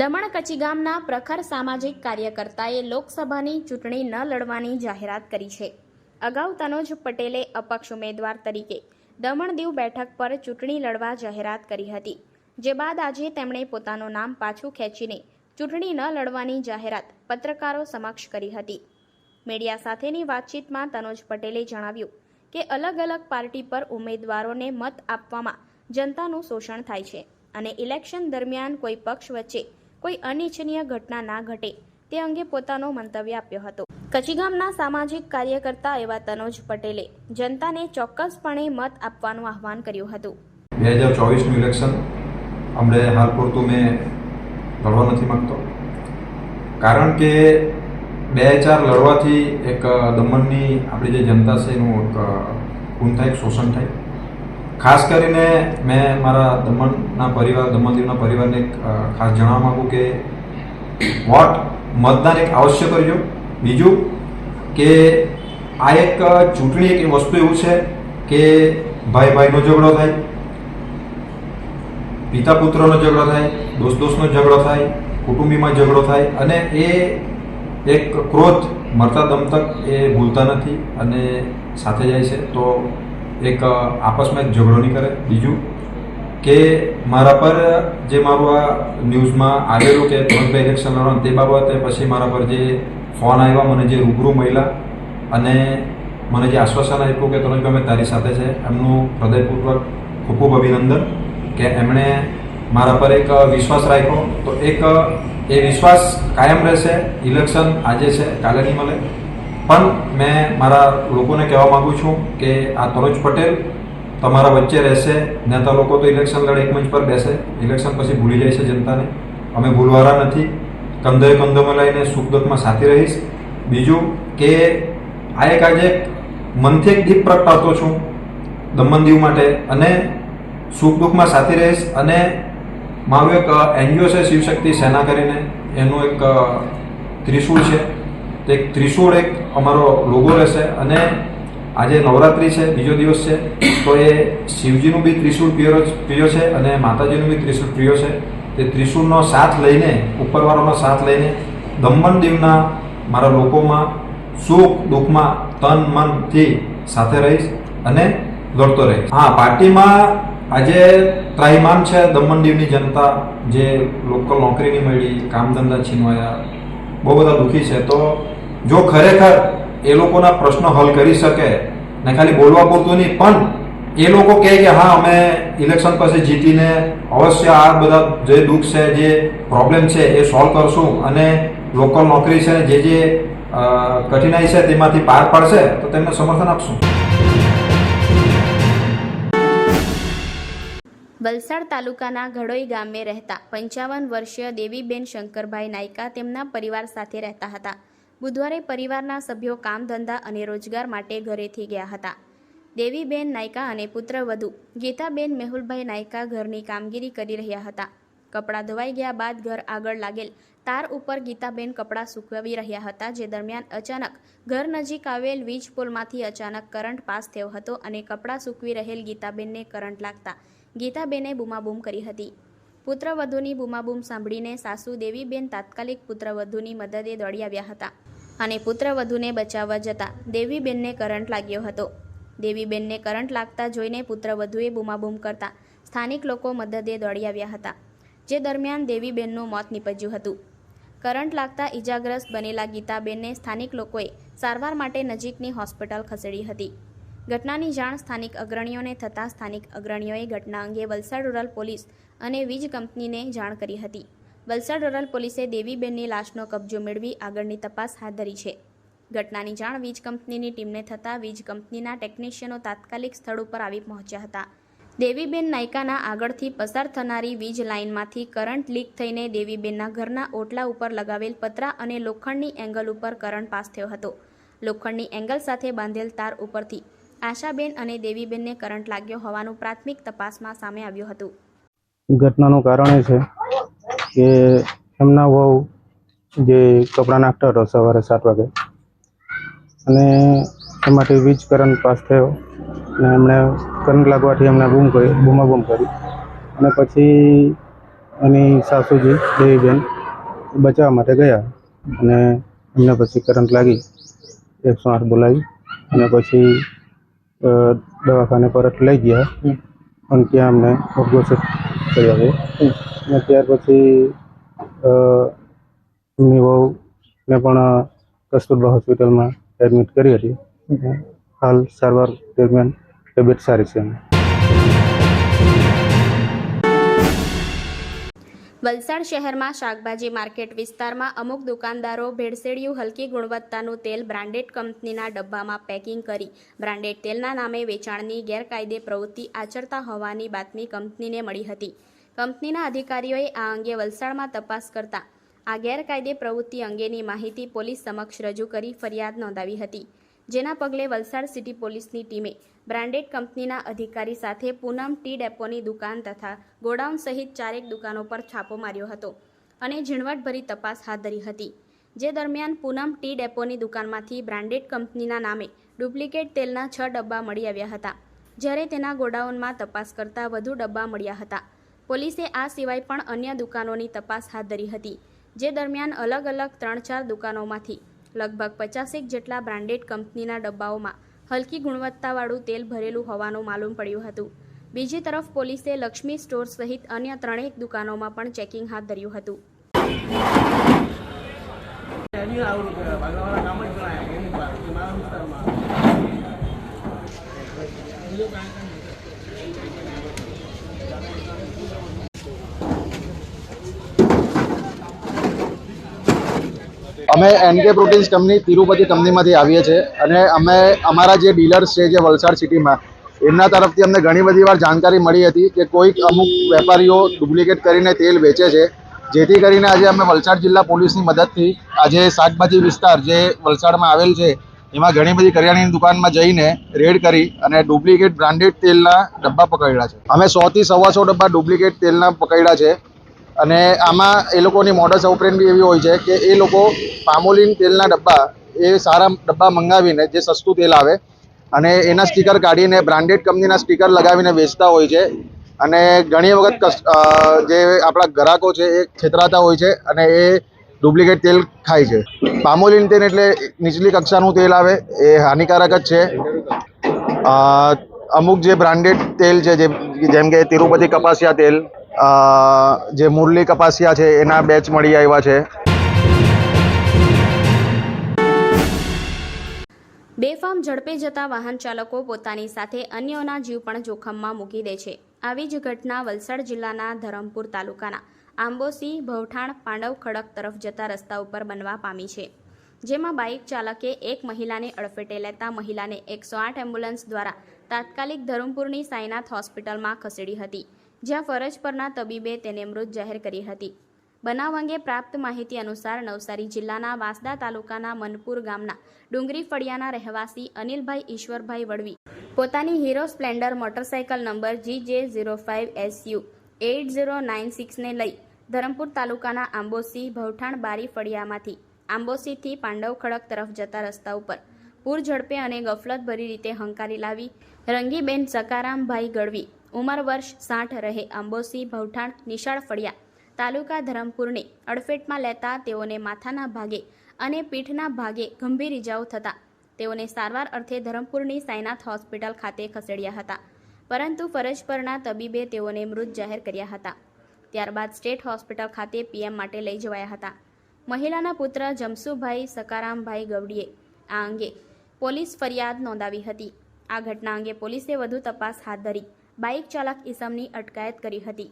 દમણ કચી ગામના પ્રખર સામાજિક કાર્યકર્તાએ લોકસભાની ચૂંટણી ન લડવાની જાહેરાત કરી છે. અગાઉ તનોજ પટેલે અપક્ષ ઉમેદવાર તરીકે દમણ દીવ બેઠક પર ચૂંટણી લડવા જાહેરાત કરી હતી, જે બાદ આજે તેમણે પોતાનું નામ પાછું ખેંચીને ચૂંટણી ન લડવાની જાહેરાત પત્રકારો સમક્ષ કરી હતી. મીડિયા સાથેની વાતચીતમાં તનોજ પટેલે જણાવ્યું કે અલગ અલગ પાર્ટી પર ઉમેદવારોને મત આપવામાં જનતાનું શોષણ થાય છે અને ઇલેક્શન દરમિયાન કોઈ પક્ષ વચ્ચે કોઈ અનિચ્છનીય ઘટના ના ઘટે તે અંગે પોતાનો મંતવ્ય આપ્યો હતો. કચ્છી ગામના સામાજિક કાર્યકર્તા એવા તનોજ પટેલે જનતાને ચોક્કસપણે મત આપવાનું આહવાન કર્યું હતું. બે હજાર ચોવીસનું ઇલેક્શન હમણે હાલ પૂરતું મેં લડવા નથી માગતો. કારણ કે બે ચાર લડવાથી એક દમણની આપણી જે જનતા છે એનું એક ખૂન થાય, શોષણ થાય. ખાસ કરીને મેં મારા દમણના પરિવાર દમણ પરિવારને ખાસ જણાવવા માગું કે વોટ મતદાન એક અવશ્ય કરજો. બીજું કે આ એક ચૂંટણી એક વસ્તુ એવું છે કે ભાઈ ભાઈનો ઝઘડો થાય, પિતા પુત્રનો ઝઘડો થાય, દોસ્ત દોસ્તનો ઝઘડો થાય, કુટુંબીમાં ઝઘડો થાય અને એ એક ક્રોધ, મરતા દમ તક એ ભૂલતા નથી અને સાથે જાય છે. તો એક આપસમાં ઝઘડો નહીં કરે. બીજું કે મારા પર જે મારું આ ન્યૂઝમાં આવેલું કે તરણભાઈ ઇલેક્શન લડવાનું તે બાબતે પછી મારા પર જે ફોન આવ્યા, મને જે રૂબરૂ મળ્યા અને મને જે આશ્વાસન આપ્યું કે તરણભાઈ અમે તારી સાથે છે. એમનું હૃદયપૂર્વક ખૂબ ખૂબ અભિનંદન કે એમણે મારા પર એક વિશ્વાસ રાખ્યો. તો એક એ વિશ્વાસ કાયમ રહેશે. ઇલેક્શન આજે છે. કાલે નહીં મળે. પણ મેં મારા લોકોને કહેવા માગું છું કે આ તરોજ પટેલ તમારા વચ્ચે રહેશે નેતા લોકો તો ઇલેક્શન લડે એક મંચ પર બેસે. ઇલેક્શન પછી ભૂલી જાય છે જનતાને. અમે ભૂલવાળા નથી. કંધે કંધોમાં લઈને સુખ દુઃખમાં સાથે રહીશ. બીજું કે આ એક આજે મનથી એક દીપ પ્રગટાવતો છું દમણ દીવ માટે અને સુખ દુઃખમાં સાથે રહીશ અને મારું એક એનજીઓ છે, શિવશક્તિ સેના કરીને. એનું એક ત્રિશૂળ છે. તે એક ત્રિશૂળ એક અમારો લોગો રહેશે અને આજે નવરાત્રિ છે, બીજો દિવસ છે, તો એ શિવજીનું બી ત્રિશૂળ પ્રિય પ્રિય છે અને માતાજીનું બી ત્રિશૂળ પ્રિય છે. તે ત્રિશૂળનો સાથ લઈને, ઉપરવાળાનો સાથ લઈને દમણ દીવના મારા લોકોમાં સુખ, દુઃખમાં તન મનથી સાથે રહીશ અને લડતો રહીશ. હા, પાર્ટીમાં આજે ત્રાહિમામ છે દમણ દીવની જનતા. જે લોકલ નોકરી નહીં મળી કામ ધંધા છીનવાયા બહુ બધા દુઃખી છે. તો જો ખરેખર એ લોકોના પ્રશ્નો હલ કરી શકે, ને ખાલી બોલવા પૂરતું નહીં, પણ એ લોકો કહે કે, હા, અમે ઇલેક્શન પછી જીતીને અવશ્ય આ બધા જે દુઃખ છે, જે પ્રોબ્લેમ છે, એ સોલ્વ કરશું અને લોકલ નોકરી છે, જે જે કઠિનાઈ છે, તેમાંથી પાર પાડશે, તો તેમને સમર્થન આપશું. વલસાડ તાલુકાના ઘડોઈ ગામે રહેતા પંચાવન વર્ષીય દેવીબેન શંકરભાઈ નાયકા તેમના પરિવાર સાથે રહેતા હતા. બુધવારે પરિવારના સભ્યો કામ, ધંધા અને રોજગાર માટે ઘરેથી ગયા હતા. દેવીબેન નાયકા અને પુત્રવધુ ગીતાબેન મેહુલભાઈ નાયકા ઘરની કામગીરી કરી રહ્યા હતા. કપડાં ધોવાઈ ગયા બાદ ઘર આગળ લાગેલ. તાર ઉપર ગીતાબેન કપડાં સૂકવી રહ્યા હતા, જે દરમિયાન અચાનક ઘર નજીક આવેલ વીજ પોલમાંથી અચાનક કરંટ પાસ થયો હતો અને કપડાં સૂકવી રહેલ ગીતાબેનને કરંટ લાગતા. ગીતાબેને બૂમાબૂમ કરી હતી. પુત્રવધુની બૂમાબૂમ સાંભળીને સાસુ દેવીબેન તાત્કાલિક પુત્રવધુની મદદે દોડી આવ્યા હતા અને પુત્રવધુને બચાવવા જતાં દેવીબેનને કરંટ લાગ્યો હતો. દેવીબેનને કરંટ લાગતા જોઈને પુત્રવધુએ બૂમાબૂમ કરતા સ્થાનિક લોકો મદદે દોડી આવ્યા હતા. જે દરમિયાન દેવીબેનનું મોત નીપજ્યું હતું. કરંટ લાગતા ઇજાગ્રસ્ત બનેલા ગીતાબેનને સ્થાનિક લોકોએ સારવાર માટે નજીકની હોસ્પિટલ ખસેડી હતી. ઘટનાની જાણ સ્થાનિક અગ્રણીઓને થતાં સ્થાનિક અગ્રણીઓએ ઘટના અંગે વલસાડ રૂરલ પોલીસ અને વીજ કંપનીને જાણ કરી હતી. વલસાડ રૂરલ પોલીસે દેવીબેનની લાશનો કબજો મેળવી આગળની તપાસ હાથ ધરી છે. ઘટનાની જાણ વીજ કંપનીની ટીમને થતાં વીજ કંપનીના ટેકનિશિયનો તાત્કાલિક સ્થળ ઉપર આવી પહોંચ્યા હતા. દેવીબેન નાયકાના આગળથી પસાર થનારી વીજ લાઇનમાંથી કરંટ લીક થઈને દેવીબેનના ઘરના ઓટલા ઉપર લગાવેલ પતરા અને લોખંડની એંગલ ઉપર કરંટ પાસ થયો હતો. લોખંડની એંગલ સાથે બાંધેલ તાર ઉપરથી આશાબેન અને દેવીબેનને કરંટ લાગ્યો હોવાનું પ્રાથમિક તપાસમાં સામે આવ્યું હતું. ઘટનાનું કારણ એ છે કે એમના વહુ જે કપડાં નાખતા હતો સવારે સાત વાગે અને એમાંથી વીજ કરંટ પાસ થયો. અને એમણે કરંટ લાગવાથી એમણે બૂમ કરી, બૂમાબૂમ કરી. અને પછી એની સાસુજી, દેવીબેન બચાવવા માટે ગયા અને એમને પછી કરંટ લાગી, એકસો આઠ બોલાવી અને પછી દવાખાને પરત લઈ ગયા. અને ત્યાં અમને અઘોષિત કર્યા છે. અને ત્યાર પછી એમની વહુને પણ કસ્તુરબા હોસ્પિટલમાં એડમિટ કરી હતી. હાલ સારવાર દરમિયાન તબિયત સારી છે. વલસાડ શહેરમાં શાકભાજી માર્કેટ વિસ્તારમાં અમુક દુકાનદારો ભેળસેડિયું હલકી ગુણવત્તાનું તેલ બ્રાન્ડેડ કંપનીના ડબ્બામાં પેકિંગ કરી બ્રાન્ડેડ તેલના નામે વેચાણની ગેરકાયદે પ્રવૃત્તિ આચરતા હોવાની બાતમી કંપનીને મળી હતી. કંપનીના અધિકારીઓએ આ અંગે વલસાડમાં તપાસ કરતા આ ગેરકાયદે પ્રવૃત્તિ અંગેની માહિતી પોલીસ સમક્ષ રજૂ કરી ફરિયાદ નોંધાવી હતી. જેના પગલે વલસાડ સિટી પોલીસની ટીમે બ્રાન્ડેડ કંપનીના અધિકારી સાથે પૂનમ ટી ડેપોની દુકાન તથા ગોડાઉન સહિત ચારેક દુકાનો પર છાપો માર્યો હતો અને ઝીણવટભરી તપાસ હાથ ધરી હતી. જે દરમિયાન પૂનમ ટી ડેપોની દુકાનમાંથી બ્રાન્ડેડ કંપનીના નામે ડુપ્લિકેટ તેલના છ ડબ્બા મળી આવ્યા હતા. જ્યારે તેના ગોડાઉનમાં તપાસ કરતા વધુ ડબ્બા મળ્યા હતા. પોલીસે આ સિવાય પણ અન્ય દુકાનોની તપાસ હાથ ધરી હતી, જે દરમિયાન અલગ અલગ ત્રણ ચાર દુકાનોમાંથી લગભગ પચાસેક જેટલા બ્રાન્ડેડ કંપનીના ડબ્બાઓમાં હલકી ગુણવત્તાવાળું તેલ ભરેલું હોવાનું માલુમ પડ્યું હતું. બીજી તરફ પોલીસે લક્ષ્મી સ્ટોર સહિત અન્ય ત્રણેક દુકાનોમાં પણ ચેકિંગ હાથ ધર્યું હતું. કામ જ ગણાય એની પાસે મારા વિસ્તારમાં અમે એનકે પ્રોટીન્સ કંપની તિરુપતિ કંપનીમાંથી આવીએ છીએ અને અમે અમારા જે ડીલર્સ છે, જે વલસાડ સિટીમાં એમના તરફથી અમને ઘણી બધી વાર જાણકારી મળી હતી કે કોઈક અમુક વેપારીઓ ડુપ્લિકેટ કરીને તેલ વેચે છે, જેથી કરીને આજે અમે વલસાડ જિલ્લા પોલીસની મદદથી આજે શાકભાજી વિસ્તાર જે વલસાડમાં આવેલ છે, એમાં ઘણી બધી કરિયાણાની દુકાનમાં જઈને રેડ કરી અને ડુપ્લિકેટ બ્રાન્ડેડ તેલના ડબ્બા પકડ્યા છે. અમે સોથી સવાસો ડબ્બા ડુપ્લિકેટ તેલના પકડ્યા છે. અને આમાં એ લોકોની મોડસ ઓપરેન બી એવી હોય છે કે એ લોકો પામોલિન તેલના ડબ્બા, એ સારા ડબ્બા મંગાવીને જે સસ્તું તેલ આવે અને એના સ્ટીકર કાઢીને બ્રાન્ડેડ કંપનીના સ્ટીકર લગાવીને વેચતા હોય છે. અને ઘણી વખત જે આપણા ગ્રાહકો છે એ છેતરાતા હોય છે અને એ ડુપ્લિકેટ તેલ ખાય છે. પામોલિન તેલ એટલે નીચલી કક્ષાનું તેલ આવે, એ હાનિકારક જ છે. અમુક જે બ્રાન્ડેડ તેલ છે જે, જેમ કે તિરુપતિ કપાસિયા તેલ જે મુરલી કપાસિયા છે, એના બેચ મળી આવ્યા છે. બેફામ ઝડપે જતા વાહન ચાલકો પોતાની સાથે અન્યોના જીવ પણ જોખમમાં મૂકી દે છે. આવી જ ઘટના વલસાડ જિલ્લાના ધરમપુર તાલુકાના આંબોસી, ભવઠાણ, પાંડવ ખડક તરફ જતા રસ્તા ઉપર બનવા પામી છે. જેમાં બાઇક ચાલકે એક મહિલાને અડફેટે લેતા મહિલાને એકસો આઠ એમ્બ્યુલન્સ દ્વારા તાત્કાલિક ધરમપુરની સાઈનાથ હોસ્પિટલમાં ખસેડી હતી. જ્યાં ફરજ પરના તબીબે તેને મૃત જાહેર કરી હતી. બનાવ અંગે પ્રાપ્ત માહિતી અનુસાર નવસારી જિલ્લાના વાંસદા તાલુકાના મનપુર ગામના ડુંગરી ફળિયાના રહેવાસી અનિલભાઈ ઈશ્વરભાઈ વડવી પોતાની Hero Splendor motorcycle number G J zero five SU eight zero nine સિક્સને લઈ ધરમપુર તાલુકાના આંબોસી ભવઠાણ બારી ફળિયામાંથી આંબોસીથી પાંડવ ખડક તરફ જતા રસ્તા ઉપર પૂર ઝડપે અને ગફલતભરી રીતે હંકારી લાવી રંગીબેન સકારામભાઈ ગઢવી ઉંમર વર્ષ સાઠ રહે, આંબોસી, ભવઠાણ, નિશાળ ફળિયા તાલુકા ધરમપુરને અડફેટમાં લેતા તેઓને માથાના ભાગે અને પીઠના ભાગે ગંભીર ઇજાઓ થતાં. તેઓને સારવાર અર્થે ધરમપુરની સાયનાથ હોસ્પિટલ ખાતે ખસેડ્યા હતા. પરંતુ ફરજ પરના તબીબે તેઓને મૃત જાહેર કર્યા હતા. ત્યારબાદ સ્ટેટ હોસ્પિટલ ખાતે પીએમ માટે લઈ જવાયા હતા. મહિલાના પુત્ર જમસુભાઈ સકારામભાઈ ગવડીએ આ અંગે પોલીસ ફરિયાદ નોંધાવી હતી. આ ઘટના અંગે પોલીસે વધુ તપાસ હાથ ધરી. બાઇક ચાલક ઈસમની અટકાયત કરી હતી.